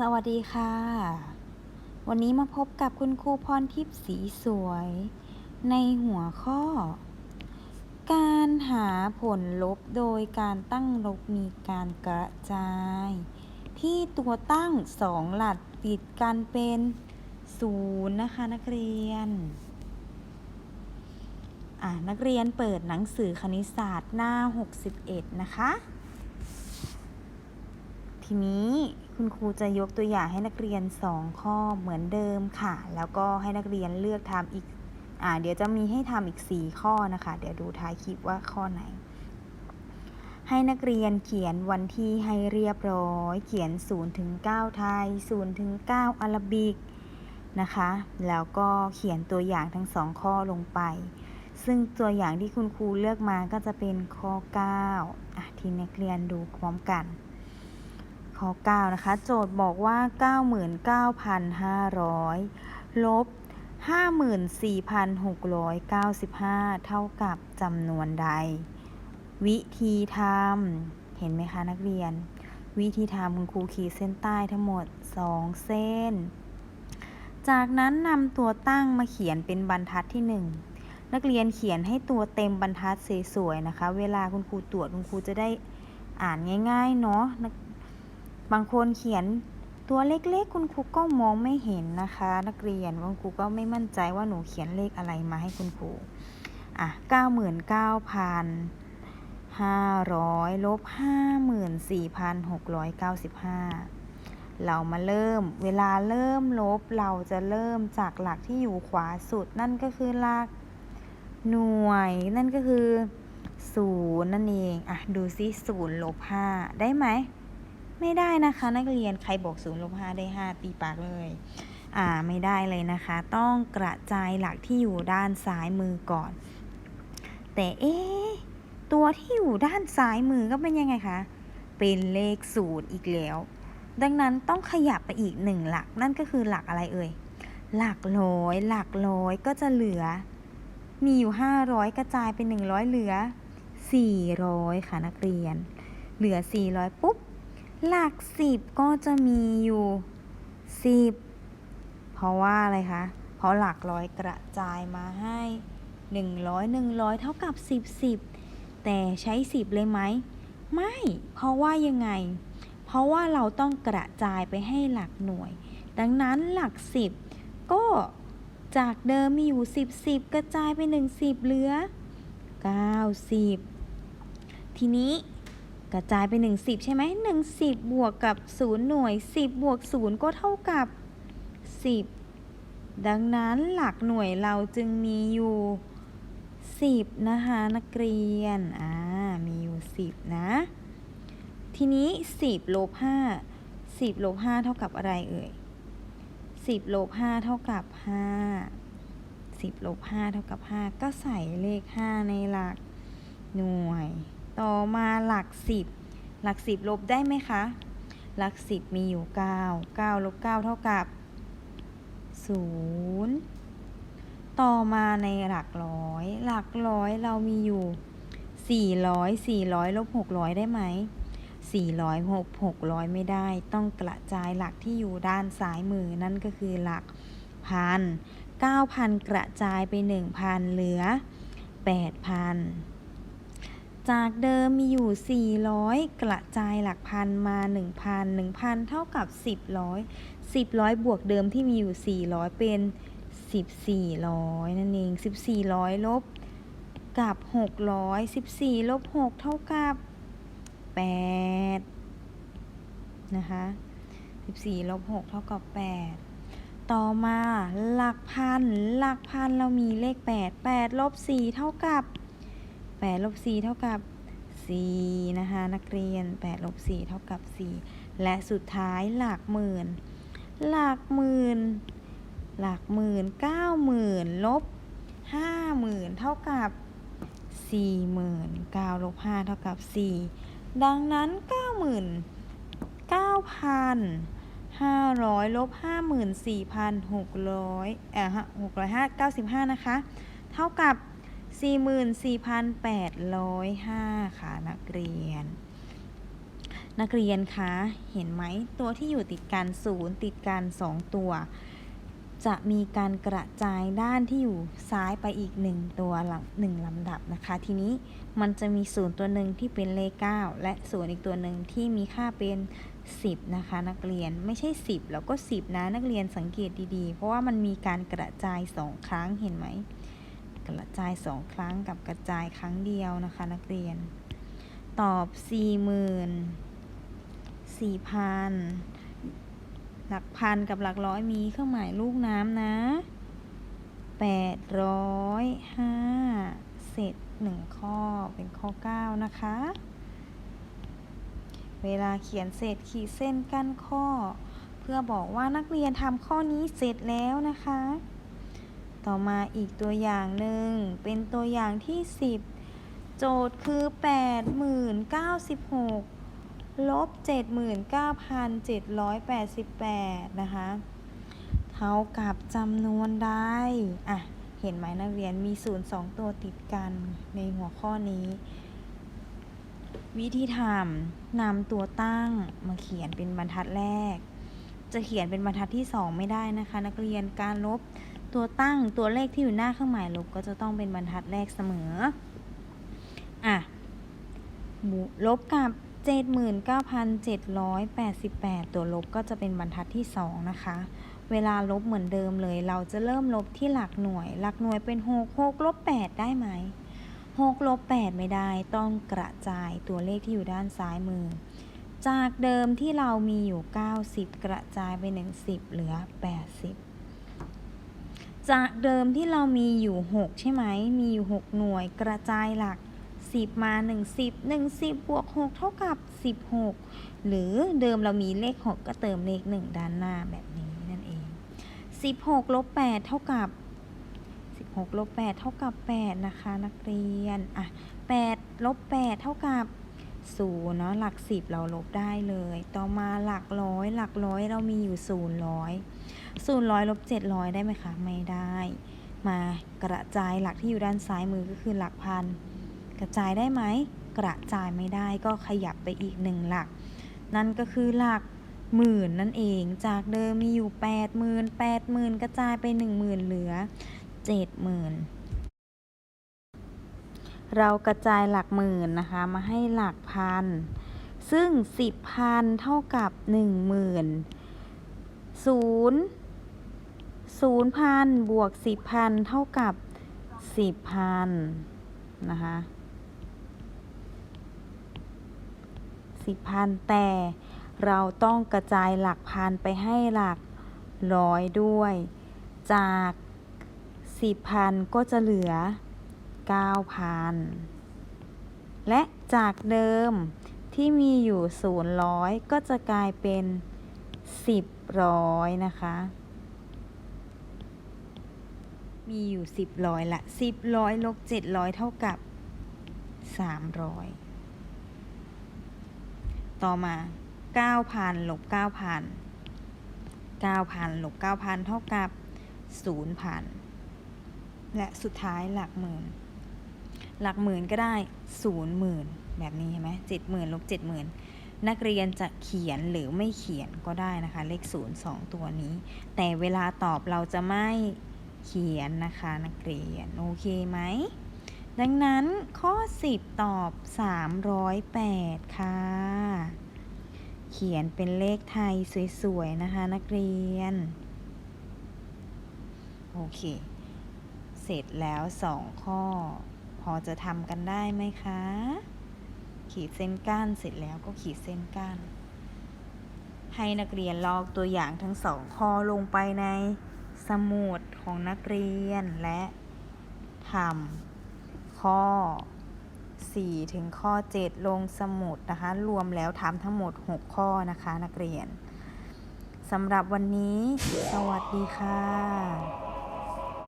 สวัสดีค่ะ วันนี้มาพบกับคุณครูพรทิพย์สีสวย ในหัวข้อ การหาผลลบโดยการตั้งลบมีการกระจาย ที่ตัวตั้งสองหลักติดกันเป็นศูนย์นะคะนักเรียน อะนักเรียนเปิดหนังสือคณิตศาสตร์หน้า 61 นะคะ ทีนี้คุณครูจะยกตัวอย่างให้นักเรียน 2 ข้อเหมือนเดิมค่ะ แล้วก็ให้นักเรียนเลือกทำอีกอ่าเดี๋ยวจะมีให้ทำอีก 4 ข้อนะคะ เดี๋ยวดูท้ายคลิปว่าข้อไหน ให้นักเรียนเขียนวันที่ให้เรียบร้อย เขียน0ถึง9ไทย0ถึง9อาราบิกนะคะ แล้วก็เขียนตัวอย่างทั้งสองข้อลงไป ซึ่งตัวอย่างที่คุณครูเลือกมาก็จะเป็นข้อ 9อะที่นักเรียนดูพร้อมกัน ข้อ 9 นะคะ โจทย์บอกว่า 99,500 ลบ 54,695 เท่ากับจำนวนใด วิธีทำเห็นไหมคะนักเรียน วิธีทำคุณครูขีดเส้นใต้ทั้งหมด 2 เส้น จากนั้นนำตัวตั้งมาเขียนเป็นบรรทัดที่ 1 นักเรียนเขียนให้ตัวเต็มบรรทัดสวยๆนะคะ เวลาคุณครูตรวจคุณครูจะได้อ่านง่ายๆเนาะ บางคนเขียนตัวเล็กๆ คุณครูก็มองไม่เห็นนะคะ นักเรียนบางครูก็ไม่มั่นใจว่าหนูเขียนเลขอะไรมาให้คุณครูอะเก้าหมื่นเก้าพันห้าร้อยลบห้าหมื่นสี่พันหกร้อยเก้าสิบห้าเรามาเริ่ม เวลาเริ่มลบเราจะเริ่มจากหลักที่อยู่ขวาสุดนั่นก็คือหลักหน่วย นั่นก็คือศูนย์นั่นเอง อะ ดูซิศูนย์ลบห้าได้ไหม ไม่ได้นะคะ นักเรียนใครบอกศูนย์ลบห้าได้ห้าตีปากเลย อ่าไม่ได้เลยนะคะ ต้องกระจายหลักที่อยู่ด้านซ้ายมือก่อน แต่เอ๊ตัวที่อยู่ด้านซ้ายมือก็เป็นยังไงคะ เป็นเลขศูนย์อีกแล้ว ดังนั้นต้องขยับไปอีกหนึ่งหลักนั่นก็คือหลักอะไรเอ่ย หลักร้อย หลักร้อยก็จะเหลือ มีอยู่ 500 กระจายเป็น 100 เหลือ 400 ค่ะนักเรียน เหลือ 400 ปุ๊บ หลัก10ก็จะมีอยู่10เพราะว่าอะไรคะ เพราะหลักร้อยกระจายมาให้100 100เท่ากับ10 10แต่ใช้10เลยไหม ไม่ เพราะว่ายังไง เพราะว่าเราต้องกระจายไปให้หลักหน่วย ดังนั้นหลัก10ก็จากเดิมมีอยู่10 10กระจายไป1 10เหลือ90ทีนี้ กระจายไป 10 ใช่ไหม1 10 บวกกับ 0 หน่วย 10 บวก 0 ก็เท่ากับ 10 ดังนั้นหลักหน่วยเราจึงมีอยู่ 10 นะคะนักเรียน อ่า มีอยู่ 10 นะ ทีนี้ 10ลบ5 10ลบ5เท่ากับอะไรเอ่ย 10ลบ5เท่ากับ 5 10ลบ5เท่ากับ 5 ก็ใส่เลข 5 ในหลักหน่วย ต่อมาหลัก10หลัก10ลบได้ไหมคะ หลัก10มีอยู่9 9ลบ9เท่ากับ0ต่อมาในหลักร้อย หลักร้อยเรามีอยู่400 400ลบ600ได้ไหม400หก600ไม่ได้ ต้องกระจายหลักที่อยู่ด้านซ้ายมือนั่นก็คือหลักพัน9,000กระจายไป1,000เหลือ8,000 จากเดิมมีอยู่ 400 กระจายหลักพันมา 1,000 1,000 เท่ากับ 10ร้อย10ร้อยบวกเดิมที่มีอยู่ 400 เป็น 1400 นั่นเอง 1400 ลบกับ 600 14 ลบ 6 เท่ากับ 8 นะคะ 14 ลบ 6 เท่ากับ 8 ต่อมาหลักพัน หลักพันเรามีเลข 8 8 ลบ 4 เท่ากับ 8ลบ4เท่ากับ 4 นะคะ นักเรียน8ลบ4เท่ากับ 4 และสุดท้ายหลักหมื่น หลักหมื่น หลักหมื่นเก้าหมื่นลบห้าหมื่นเท่ากับสี่หมื่นเก้าลบห้าเท่ากับสี่ดังนั้นเก้าหมื่นเก้าพันห้าร้อยลบห้าหมื่นสี่พันหกร้อยเอ่อหกร้อยห้าเก้าสิบห้านะคะ เท่ากับ สี่หมื่นสี่พันแปดร้อยห้าค่ะนักเรียน นักเรียนคะ เห็นไหมตัวที่อยู่ติดกันศูนย์ติดกันสองตัว จะมีการกระจายด้านที่อยู่ซ้ายไปอีกหนึ่งตัวหลังหนึ่งลำดับนะคะ ทีนี้มันจะมีศูนย์ตัวหนึ่งที่เป็นเลข 9 และศูนย์อีกตัวหนึ่งที่มีค่าเป็น10 นะคะ นักเรียนไม่ใช่ 10 แล้วก็ 10 นะ นักเรียนสังเกตดีๆ เพราะว่ามันมีการกระจายสองครั้งเห็นไหม กระจายสองครั้งกับกระจายครั้งเดียวนะคะ นักเรียน ตอบสี่หมื่นสี่พันหลักพันกับหลักร้อยมีเครื่องหมายลูกน้ำนะแปดร้อยห้าเศษหนึ่งข้อเป็นข้อเก้านะคะ เวลาเขียนเศษขีดเส้นกั้นข้อ เพื่อบอกว่านักเรียนทำข้อนี้เสร็จแล้วนะคะ ต่อมาอีกตัวอย่างหนึ่ง เป็นตัวอย่างที่ 10 โจทย์คือ 80,096ลบ79,788 นะคะ เท่ากับจำนวนใดอะ เห็นไหมนักเรียนมีศูนย์สองตัวติดกันในหัวข้อนี้ วิธีทำนำตัวตั้งมาเขียนเป็นบรรทัดแรก จะเขียนเป็นบรรทัดที่ 2 ไม่ได้นะคะ นักเรียนการลบ ตัวตั้งตัวเลขที่อยู่หน้าเครื่องหมายลบก็จะต้องเป็นบรรทัดแรกเสมอ อะบวกลบกับ 79,788 ตัวลบก็จะเป็นบรรทัดที่ 2 นะคะ เวลาลบเหมือนเดิมเลย เราจะเริ่มลบที่หลักหน่วย หลักหน่วยเป็น 6 6ลบ8ได้ไหม6ลบ8ไม่ได้ต้องกระจายตัวเลขที่อยู่ด้านซ้ายมือ จากเดิมที่เรามีอยู่ 90 กระจายไป 1 10 เหลือ 80 จากเดิมที่เรามีอยู่ 6 ใช่ไหม มีอยู่ 6 หน่วยกระจายหลัก 10 มา 1 10 1 10 บวก 6 เท่ากับ 16 หรือเดิมเรามีเลข 6 ก็เติมเลข 1 ด้านหน้าแบบนี้นั่นเอง 16ลบ8เท่ากับ 16ลบ8เท่ากับ 8 นะคะ นักเรียน อะ8ลบ8เท่ากับ0เนาะหลัก 10 เราลบได้เลย ต่อมาหลักร้อย หลักร้อยเรามีอยู่0 ร้อย0ร้อยลบ700ได้ไหมคะ ไม่ได้ มากระจายหลักที่อยู่ด้านซ้ายมือก็คือหลักพัน กระจายได้ไหม กระจายไม่ได้ก็ขยับไปอีกหนึ่งหลัก นั่นก็คือหลักหมื่นนั่นเอง จากเดิมมีอยู่8 0,000 80,000กระจายไป10,000เหลือ70,000เรากระจายหลักหมื่นนะคะมาให้หลักพัน ซึ่ง10พันเท่ากับ10,000 0 0พัน บวก 10พันเท่ากับ 10พันนะคะ 10พันแต่เราต้องกระจายหลักพันไปให้หลักร้อยด้วย จาก 10พันก็จะเหลือ 9,000 และจากเดิมที่มีอยู่ศูนย์ร้อยก็จะกลายเป็น 10ร้อยนะคะ มีอยู่ 10ร้อยละ 10ร้อยลบ700 เท่ากับ 300 ต่อมา 9,000ลบ9,000 9,000ลบ9,000 เท่ากับ 0,000 และสุดท้ายหลักหมื่น หลักหมื่นก็ได้ศูนย์หมื่นแบบนี้เห็นไหมเจ็ดหมื่นลบเจ็ดหมื่นนักเรียนจะเขียนหรือไม่เขียนก็ได้นะคะ เลขศูนย์สองตัวนี้ แต่เวลาตอบเราจะไม่ เขียนนะคะนักเรียน โอเคไหม ดังนั้นข้อ 10 ตอบ 308 ค่ะ เขียนเป็นเลขไทยสวยๆ นะคะนักเรียน โอเค เสร็จแล้ว 2 ข้อ พอจะทำกันได้ไหมคะ ขีดเส้นก้านเสร็จแล้วก็ขีดเส้นก้านให้นักเรียนลอกตัวอย่างทั้งสองข้อลงไปใน สมุดของนักเรียนและทำข้อ 4 ถึงข้อ 7 ลงสมุดนะคะ รวมแล้วทำทั้งหมด 6 ข้อนะคะนักเรียนสำหรับวันนี้ สวัสดีค่ะ